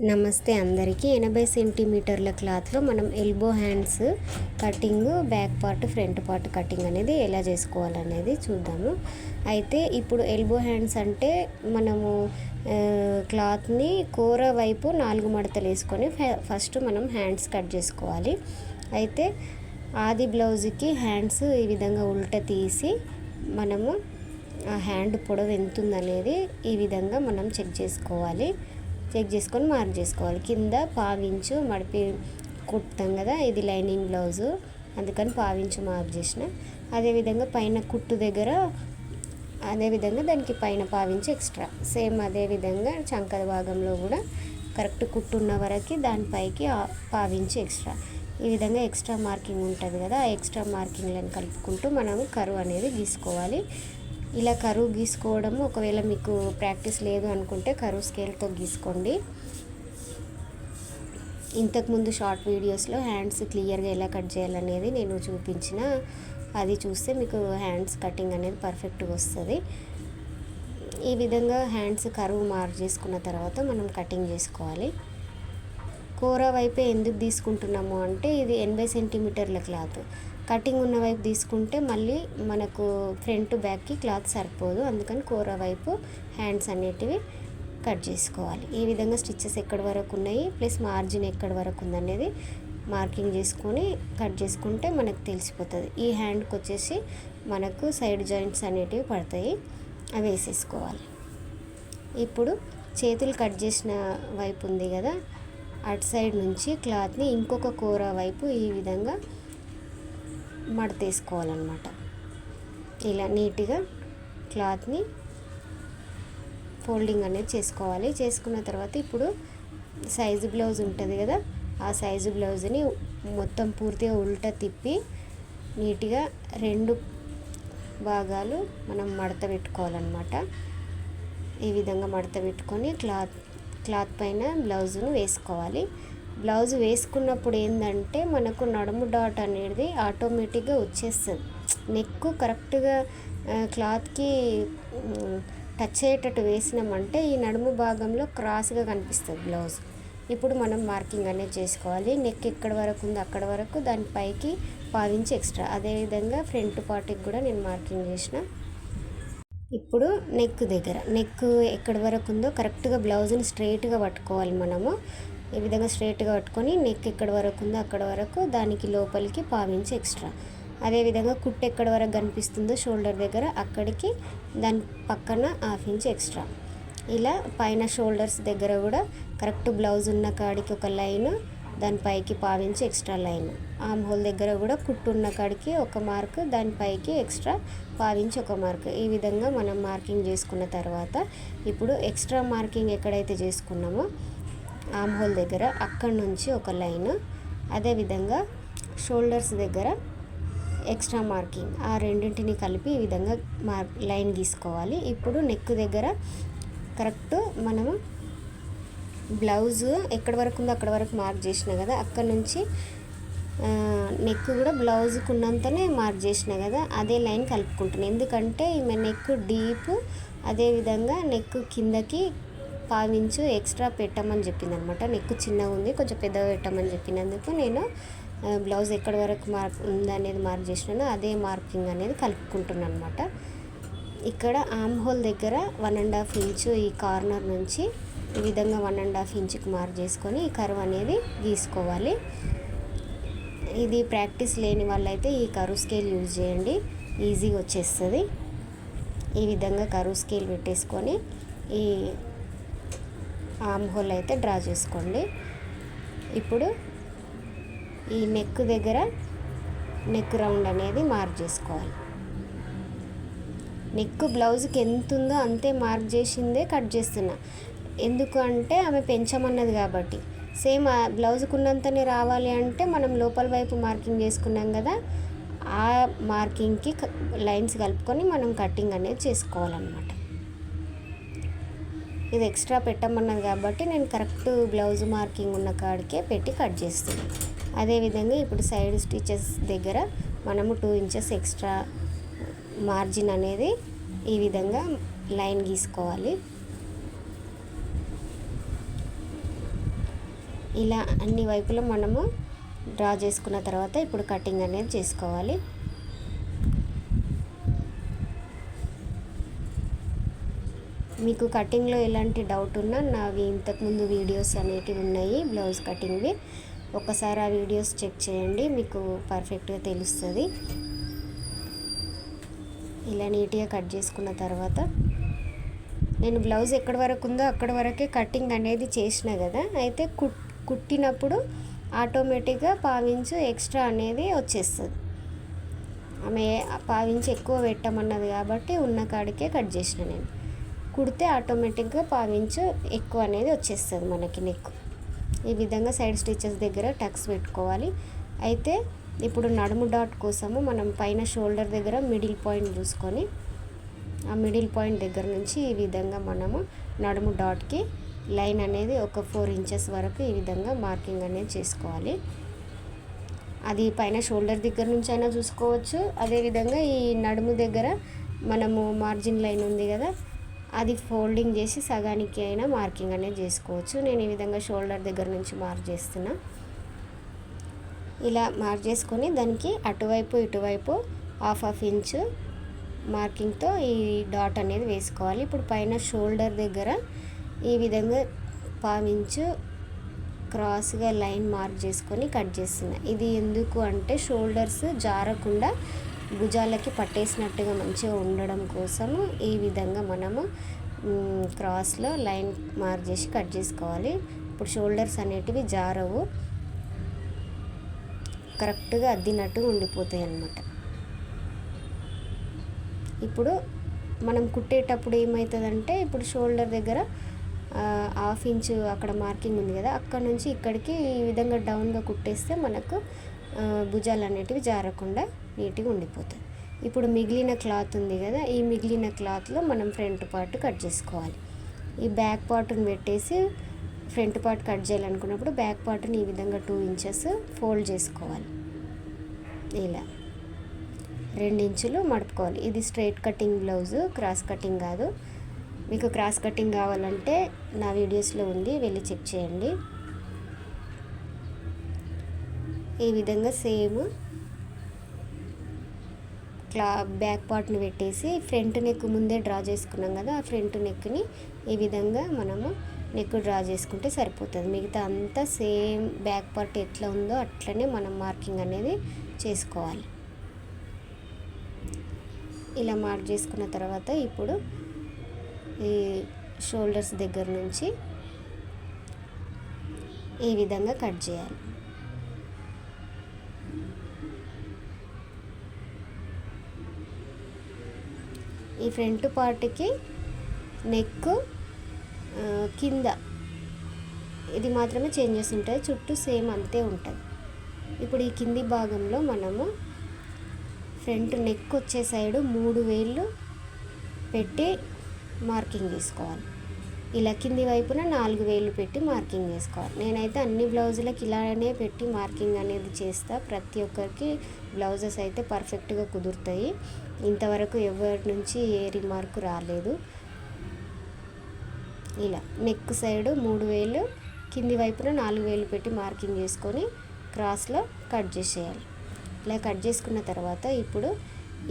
నమస్తే అందరికీ. ఎనభై సెంటీమీటర్ల క్లాత్లో మనం elbow hands cutting back part front part cutting అనేది ఎలా చేసుకోవాలనేది చూద్దాము. అయితే ఇప్పుడు ఎల్బో హ్యాండ్స్ అంటే మనము క్లాత్ని కూర వైపు నాలుగు మడతలు వేసుకొని ఫ- ఫస్ట్ మనం హ్యాండ్స్ కట్ చేసుకోవాలి. అయితే ఆది బ్లౌజ్కి హ్యాండ్స్ ఈ విధంగా ఉల్ట తీసి మనము ఆ హ్యాండ్ పొడవు ఎంత ఉందనేది ఈ విధంగా మనం చెక్ చేసుకోవాలి. చెక్ చేసుకొని మార్క్ చేసుకోవాలి కింద పావించు మడిపి కుడతాం కదా ఇది లైనింగ్ బ్లౌజు. అందుకని పావించు మార్క్ చేసిన. అదేవిధంగా పైన కుట్టు దగ్గర అదేవిధంగా దానికి పైన పావించి ఎక్స్ట్రా. సేమ్ అదేవిధంగా చంకల భాగంలో కూడా కరెక్ట్ కుట్టున్న వరకు దానిపైకి పావించు పావించి ఎక్స్ట్రా. ఈ విధంగా ఎక్స్ట్రా మార్కింగ్ ఉంటుంది కదా ఆ ఎక్స్ట్రా మార్కింగ్లను కలుపుకుంటూ మనం కరువు అనేది గీసుకోవాలి ఇలా కరువు గీసుకోవడము ఒకవేళ మీకు ప్రాక్టీస్ లేదు అనుకుంటే కరువు స్కేల్తో గీసుకోండి. ఇంతకుముందు షార్ట్ వీడియోస్లో హ్యాండ్స్ క్లియర్గా ఎలా కట్ చేయాలనేది నేను చూపించిన. అది చూస్తే మీకు హ్యాండ్స్ కటింగ్ అనేది పర్ఫెక్ట్గా వస్తుంది. ఈ విధంగా హ్యాండ్స్ కరువు మార్క్ చేసుకున్న తర్వాత మనం కటింగ్ చేసుకోవాలి. కూర వైపే ఎందుకు తీసుకుంటున్నాము అంటే ఇది ఎనభై సెంటీమీటర్ల క్లాత్. కటింగ్ ఉన్న వైపు తీసుకుంటే మళ్ళీ మనకు ఫ్రంట్ బ్యాక్కి క్లాత్ సరిపోదు. అందుకని కూర వైపు హ్యాండ్స్ అనేటివి కట్ చేసుకోవాలి. ఈ విధంగా స్టిచ్చెస్ ఎక్కడి వరకు ఉన్నాయి ప్లస్ మార్జిన్ ఎక్కడి వరకు ఉందనేది మార్కింగ్ చేసుకొని కట్ చేసుకుంటే మనకు తెలిసిపోతుంది. ఈ హ్యాండ్కి వచ్చేసి మనకు సైడ్ జాయింట్స్ అనేటివి పడతాయి అవి వేసేసుకోవాలి. ఇప్పుడు చేతులు కట్ చేసిన వైపు ఉంది కదా అటు సైడ్ నుంచి క్లాత్ని ఇంకొక కూర వైపు ఈ విధంగా మడతేసుకోవాలన్నమాట ఇలా నీట్గా క్లాత్ని ఫోల్డింగ్ అనేది చేసుకోవాలి. చేసుకున్న తర్వాత ఇప్పుడు సైజు బ్లౌజ్ ఉంటుంది కదా ఆ సైజు బ్లౌజ్ని మొత్తం పూర్తిగా ఉల్టా తిప్పి నీట్గా రెండు భాగాలు మనం మడత పెట్టుకోవాలన్నమాట. ఈ విధంగా మడత పెట్టుకొని క్లాత్ క్లాత్ పైన బ్లౌజును వేసుకోవాలి. బ్లౌజ్ వేసుకున్నప్పుడు ఏంటంటే మనకు నడుము డాట్ అనేది ఆటోమేటిక్గా వచ్చేస్తుంది. నెక్ కరెక్ట్గా క్లాత్కి టచ్ అయ్యేటట్టు వేసినామంటే ఈ నడుము భాగంలో క్రాస్గా కనిపిస్తుంది బ్లౌజ్. ఇప్పుడు మనం మార్కింగ్ అనేది చేసుకోవాలి. నెక్ ఎక్కడ వరకు ఉందో అక్కడ వరకు దాని పైకి పావించి ఎక్స్ట్రా. అదేవిధంగా ఫ్రంట్ పార్ట్కి కూడా నేను మార్కింగ్ చేసిన. ఇప్పుడు నెక్ దగ్గర. నెక్ ఎక్కడి వరకు ఉందో కరెక్ట్గా బ్లౌజ్ని స్ట్రైట్గా పట్టుకోవాలి మనము. ఈ విధంగా స్ట్రైట్గా పట్టుకొని నెక్ ఎక్కడ వరకు ఉందో అక్కడ వరకు దానికి లోపలికి పావించి ఎక్స్ట్రా. అదేవిధంగా కుట్టు ఎక్కడ వరకు కనిపిస్తుందో షోల్డర్ దగ్గర అక్కడికి దాని పక్కన హాఫ్ ఇంచ్ ఎక్స్ట్రా. ఇలా పైన షోల్డర్స్ దగ్గర కూడా కరెక్ట్ బ్లౌజ్ ఉన్న కాడికి ఒక లైన్ దాని పైకి పావించి ఎక్స్ట్రా లైన్. ఆమ్ హోల్ దగ్గర కూడా కుట్టు ఉన్న కాడికి ఒక మార్క్ దాని పైకి ఎక్స్ట్రా పావించి ఒక మార్క్. ఈ విధంగా మనం మార్కింగ్ చేసుకున్న తర్వాత ఇప్పుడు ఎక్స్ట్రా మార్కింగ్ ఎక్కడైతే చేసుకున్నామో ఆమ్ హోల్ దగ్గర అక్కడి నుంచి ఒక లైన్. అదేవిధంగా షోల్డర్స్ దగ్గర ఎక్స్ట్రా మార్కింగ్. ఆ రెండింటిని కలిపి ఈ విధంగా మార్ లైన్ గీసుకోవాలి. ఇప్పుడు నెక్ దగ్గర కరెక్ట్ మనము బ్లౌజ్ ఎక్కడి వరకు ఉందో అక్కడ వరకు మార్క్ చేసిన కదా అక్కడ నుంచి నెక్ కూడా బ్లౌజ్కి ఉన్నంతనే మార్క్ చేసిన కదా అదే లైన్ కలుపుకుంటున్నాను ఎందుకంటే ఈమె నెక్ డీప్ అదేవిధంగా నెక్ కిందకి పావించు ఎక్స్ట్రా పెట్టమని చెప్పింది అనమాట నెక్ చిన్నగా ఉంది కొంచెం పెద్దగా పెట్టమని చెప్పినందుకు నేను బ్లౌజ్ ఎక్కడి వరకు మార్క్ ఉందనేది మార్క్ చేసినాను అదే మార్కింగ్ అనేది కలుపుకుంటున్నాను అనమాట ఇక్కడ ఆమ్ హోల్ దగ్గర వన్ అండ్ హాఫ్ ఇంచు ఈ కార్నర్ నుంచి ఈ విధంగా వన్ అండ్ హాఫ్ ఇంచుకి మార్క్ చేసుకొని ఈ కరువు అనేది గీసుకోవాలి. ఇది ప్రాక్టీస్ లేని వాళ్ళైతే ఈ కరువు స్కేల్ యూజ్ చేయండి ఈజీగా వచ్చేస్తుంది. ఈ విధంగా కరువు స్కేల్ పెట్టేసుకొని ఈ ఆమ్ హోల్ అయితే డ్రా చేసుకోండి. ఇప్పుడు ఈ నెక్ దగ్గర నెక్ రౌండ్ అనేది మార్క్ చేసుకోవాలి. నెక్ బ్లౌజ్కి ఎంత ఉందో అంతే మార్క్ చేసిందే కట్ చేస్తున్నా. ఎందుకు అంటే ఆమె పెంచమన్నది కాబట్టి. సేమ్ ఆ బ్లౌజ్కి ఉన్నంతనే రావాలి అంటే మనం లోపల వైపు మార్కింగ్ చేసుకున్నాం కదా ఆ మార్కింగ్కి లైన్స్ కలుపుకొని మనం కటింగ్ అనేది చేసుకోవాలన్నమాట. ఇది ఎక్స్ట్రా పెట్టమన్నది కాబట్టి నేను కరెక్ట్ బ్లౌజ్ మార్కింగ్ ఉన్న కాడికే పెట్టి కట్ చేస్తున్నాను అదేవిధంగా ఇప్పుడు సైడ్ స్టిచెస్ దగ్గర మనము టూ ఇంచెస్ ఎక్స్ట్రా మార్జిన్ అనేది ఈ విధంగా లైన్ గీసుకోవాలి. ఇలా అన్ని వైపులా మనము డ్రా చేసుకున్న తర్వాత ఇప్పుడు కటింగ్ అనేది చేసుకోవాలి. మీకు కటింగ్లో ఎలాంటి డౌట్ ఉన్నా నావి ఇంతకుముందు వీడియోస్ అనేటివి ఉన్నాయి బ్లౌజ్ కటింగ్వి. ఒకసారి ఆ వీడియోస్ చెక్ చేయండి మీకు పర్ఫెక్ట్గా తెలుస్తుంది. ఇలా నీట్గా కట్ చేసుకున్న తర్వాత నేను బ్లౌజ్ ఎక్కడి వరకు ఉందో అక్కడి వరకే కటింగ్ అనేది చేసిన కదా అయితే కుట్ కుట్టినప్పుడు ఆటోమేటిక్గా పావించు ఎక్స్ట్రా అనేది వచ్చేస్తుంది. ఆమె పావించి ఎక్కువ పెట్టమన్నది కాబట్టి ఉన్న కాడికే కట్ చేసిన నేను. కుడితే ఆటోమేటిక్గా పావించు ఎక్కువ అనేది వచ్చేస్తుంది మనకి నెక్. ఈ విధంగా సైడ్ స్టిచెస్ దగ్గర టక్స్ పెట్టుకోవాలి. అయితే ఇప్పుడు నడుము డాట్ కోసము మనం పైన షోల్డర్ దగ్గర మిడిల్ పాయింట్ చూసుకొని ఆ మిడిల్ పాయింట్ దగ్గర నుంచి ఈ విధంగా మనము నడుము డాట్కి లైన్ అనేది ఒక ఫోర్ ఇంచెస్ వరకు ఈ విధంగా మార్కింగ్ అనేది చేసుకోవాలి. అది పైన షోల్డర్ దగ్గర నుంచి అయినా చూసుకోవచ్చు. అదేవిధంగా ఈ నడుము దగ్గర మనము మార్జిన్ లైన్ ఉంది కదా అది ఫోల్డింగ్ చేసి సగానికి అయినా మార్కింగ్ అనేది చేసుకోవచ్చు. నేను ఈ విధంగా షోల్డర్ దగ్గర నుంచి మార్క్ చేస్తున్నా. ఇలా మార్క్ చేసుకొని దానికి అటువైపు ఇటువైపు హాఫ్ హాఫ్ ఇంచు మార్కింగ్తో ఈ డాట్ అనేది వేసుకోవాలి. ఇప్పుడు పైన షోల్డర్ దగ్గర ఈ విధంగా పావించు క్రాస్గా లైన్ మార్క్ చేసుకొని కట్ చేస్తున్నా. ఇది ఎందుకు అంటే షోల్డర్స్ జారకుండా భుజాలకి పట్టేసినట్టుగా మంచిగా ఉండడం కోసము ఈ విధంగా మనము క్రాస్లో లైన్ మార్క్ చేసి కట్ చేసుకోవాలి. ఇప్పుడు షోల్డర్స్ అనేటివి జారవు. కరెక్ట్గా అద్దినట్టు ఉండిపోతాయి అన్నమాట. ఇప్పుడు మనం కుట్టేటప్పుడు ఏమవుతుందంటే ఇప్పుడు షోల్డర్ దగ్గర హాఫ్ ఇంచ్ అక్కడ మార్కింగ్ ఉంది కదా అక్కడ నుంచి ఇక్కడికి ఈ విధంగా డౌన్గా కుట్టేస్తే మనకు భుజాలు అనేటివి జారకుండా నీట్గా ఉండిపోతుంది ఇప్పుడు మిగిలిన క్లాత్ ఉంది కదా ఈ మిగిలిన క్లాత్లో మనం ఫ్రంట్ పార్ట్ కట్ చేసుకోవాలి. ఈ బ్యాక్ పార్ట్ని పెట్టేసి ఫ్రంట్ పార్ట్ కట్ చేయాలనుకున్నప్పుడు బ్యాక్ పార్ట్ని ఈ విధంగా టూ ఇంచెస్ ఫోల్డ్ చేసుకోవాలి. ఇలా ఇంచులు మడుపుకోవాలి. ఇది straight cutting blouse cross cutting కాదు. మీకు క్రాస్ కటింగ్ కావాలంటే నా వీడియోస్లో ఉంది వెళ్ళి చెక్ చేయండి. ఈ విధంగా సేమ్ క్లా బ్యాక్ పార్ట్ని పెట్టేసి ఫ్రంట్ నెక్ ముందే డ్రా చేసుకున్నాం కదా ఆ ఫ్రంట్ నెక్ని ఈ విధంగా మనము నెక్ డ్రా చేసుకుంటే సరిపోతుంది. మిగతా అంతా సేమ్ బ్యాక్ పార్ట్ ఎట్లా ఉందో అట్లనే మనం మార్కింగ్ అనేది చేసుకోవాలి. ఇలా మార్క్ చేసుకున్న తర్వాత ఇప్పుడు ఈ షోల్డర్స్ దగ్గర నుంచి ఈ విధంగా కట్ చేయాలి. ఈ ఫ్రంట్ పార్ట్కి నెక్ కింద. ఇది మాత్రమే చేంజెస్ ఉంటాయి. చుట్టూ సేమ్ అంతే ఉంటుంది ఇప్పుడు ఈ కింది భాగంలో మనము ఫ్రంట్ నెక్ వచ్చే సైడు మూడు వేళ్ళు పెట్టి మార్కింగ్ తీసుకోవాలి. ఇలా కింది వైపున నాలుగు వేలు పెట్టి మార్కింగ్ చేసుకోవాలి. నేనైతే అన్ని బ్లౌజులకు ఇలానే పెట్టి మార్కింగ్ అనేది చేస్తా. ప్రతి ఒక్కరికి బ్లౌజెస్ అయితే పర్ఫెక్ట్గా కుదురుతాయి. ఇంతవరకు ఎవరి నుంచి ఏ రిమార్క్ రాలేదు. ఇలా నెక్ సైడ్ మూడు వేలు కింది వైపున నాలుగు వేలు పెట్టి మార్కింగ్ చేసుకొని క్రాస్లో కట్ చేసేయాలి. ఇలా కట్ చేసుకున్న తర్వాత ఇప్పుడు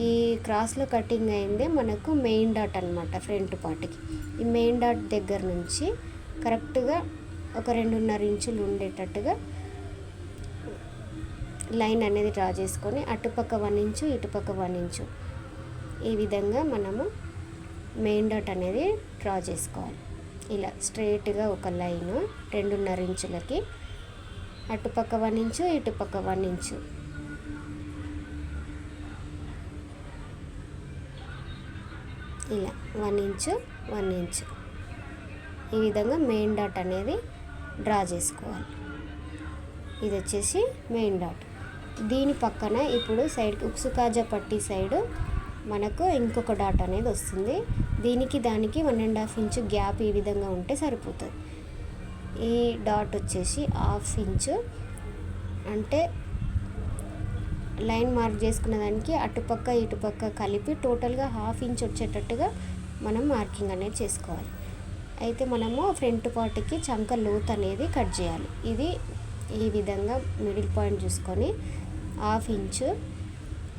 ఈ క్రాస్లో కటింగ్ అయిందే మనకు మెయిన్ డాట్ అనమాట ఫ్రంట్ పార్ట్కి ఈ మెయిన్ డాట్ దగ్గర నుంచి కరెక్ట్గా ఒక రెండున్నర ఇంచులు ఉండేటట్టుగా లైన్ అనేది డ్రా చేసుకొని అటుపక్క వన్ ఇంచు ఇటుపక్క వన్ ఇంచు ఈ విధంగా మనము మెయిన్ డాట్ అనేది డ్రా చేసుకోవాలి. ఇలా స్ట్రైట్గా ఒక లైన్ రెండున్నర ఇంచులకి అటుపక్క వన్ ఇంచు ఇటుపక్క వన్ ఇంచు. ఇలా వన్ ఇంచు వన్ ఇంచు. ఈ విధంగా మెయిన్ డాట్ అనేది డ్రా చేసుకోవాలి. ఇది వచ్చేసి మెయిన్ డాట్. దీని పక్కన ఇప్పుడు సైడ్ ఉక్సు కాజా పట్టి సైడు మనకు ఇంకొక డాట్ అనేది వస్తుంది. దీనికి దానికి one and half inch gap ఈ విధంగా ఉంటే సరిపోతుంది. ఈ డాట్ వచ్చేసి హాఫ్ ఇంచు అంటే లైన్ మార్క్ చేసుకున్న దానికి అటుపక్క ఇటుపక్క కలిపి టోటల్గా హాఫ్ ఇంచ్ వచ్చేటట్టుగా మనం మార్కింగ్ అనేది చేసుకోవాలి. అయితే మనము ఫ్రంట్ పార్ట్కి చంక లోత్ అనేది కట్ చేయాలి. ఇది ఈ విధంగా మిడిల్ పాయింట్ చూసుకొని హాఫ్ ఇంచు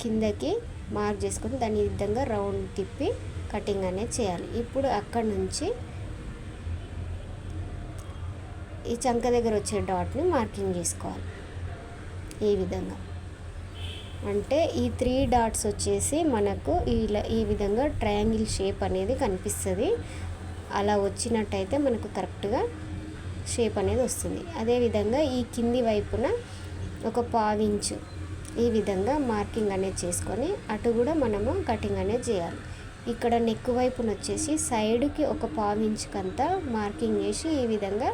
కిందకి మార్క్ చేసుకొని దాన్ని ఈ విధంగా రౌండ్ తిప్పి కటింగ్ అనేది చేయాలి. ఇప్పుడు అక్కడ నుంచి ఈ చంక దగ్గర వచ్చే డాట్ని మార్కింగ్ చేసుకోవాలి. ఈ విధంగా. అంటే ఈ త్రీ డాట్స్ వచ్చేసి మనకు ఇలా ఈ విధంగా ట్రయాంగిల్ షేప్ అనేది కనిపిస్తుంది. అలా వచ్చినట్టయితే మనకు కరెక్ట్గా షేప్ అనేది వస్తుంది. అదేవిధంగా ఈ కింది వైపున ఒక పావించు ఈ విధంగా మార్కింగ్ అనేది చేసుకొని అటు కూడా మనము కటింగ్ అనేది చేయాలి. ఇక్కడ నెక్ వైపున వచ్చేసి సైడ్కి ఒక పావించుకంతా మార్కింగ్ చేసి ఈ విధంగా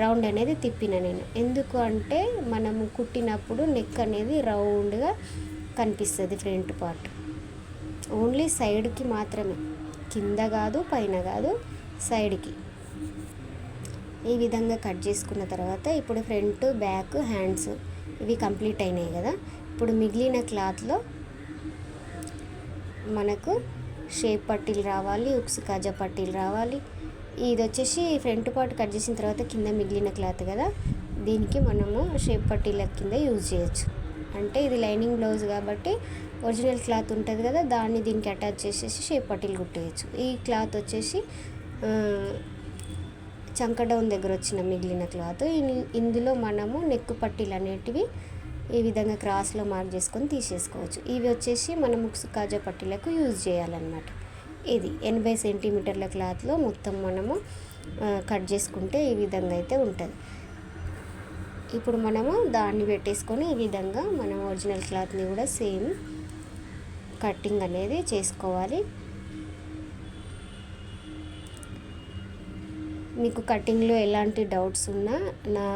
రౌండ్ అనేది తిప్పిన నేను. ఎందుకు అంటే మనము కుట్టినప్పుడు నెక్ అనేది రౌండ్గా కనిపిస్తుంది ఫ్రంట్ పార్ట్. ఓన్లీ సైడ్కి మాత్రమే. కింద కాదు పైన కాదు సైడ్కి. ఈ విధంగా కట్ చేసుకున్న తర్వాత ఇప్పుడు ఫ్రంట్ బ్యాక్ హ్యాండ్స్ ఇవి కంప్లీట్ అయినాయి కదా. ఇప్పుడు మిగిలిన క్లాత్లో మనకు షేప్ పట్టీలు రావాలి ఉక్స్ కాజా పట్టీలు రావాలి. ఇది వచ్చేసి ఫ్రంట్ పార్ట్ కట్ చేసిన తర్వాత కింద మిగిలిన క్లాత్ కదా దీనికి మనము షేప్ పట్టీల కింద యూజ్ చేయొచ్చు. అంటే ఇది లైనింగ్ బ్లౌజ్ కాబట్టి ఒరిజినల్ క్లాత్ ఉంటుంది కదా దాన్ని దీనికి అటాచ్ చేసేసి షేప్ పట్టీలు కుట్టేయచ్చు. ఈ క్లాత్ వచ్చేసి చంక డౌన్ దగ్గర వచ్చిన మిగిలిన క్లాత్. ఇందులో మనము నెక్కు పట్టీలు అనేటివి ఈ విధంగా క్రాస్లో మార్క్ చేసుకొని తీసేసుకోవచ్చు. ఇవి వచ్చేసి మనం ముక్సు కాజా పట్టీలకు యూజ్ చేయాలన్నమాట. ఇది ఎనభై సెంటీమీటర్ల క్లాత్లో మొత్తం మనము కట్ చేసుకుంటే ఈ విధంగా అయితే ఉంటుంది. ఇప్పుడు మనము దాన్ని పెట్టేసుకొని ఈ విధంగా మనం ఒరిజినల్ క్లాత్ని కూడా సేమ్ కటింగ్ అనేది చేసుకోవాలి. మీకు కటింగ్లో ఎలాంటి డౌట్స్ ఉన్నా నా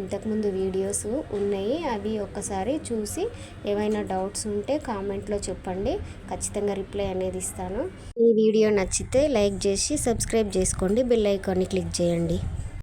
ఇంతకుముందు వీడియోస్ ఉన్నాయి అవి ఒక్కసారి చూసి ఏవైనా డౌట్స్ ఉంటే కామెంట్లో చెప్పండి. ఖచ్చితంగా రిప్లై అనేది ఇస్తాను. ఈ వీడియో నచ్చితే లైక్ చేసి సబ్స్క్రైబ్ చేసుకోండి. బెల్ ఐకాన్ని క్లిక్ చేయండి.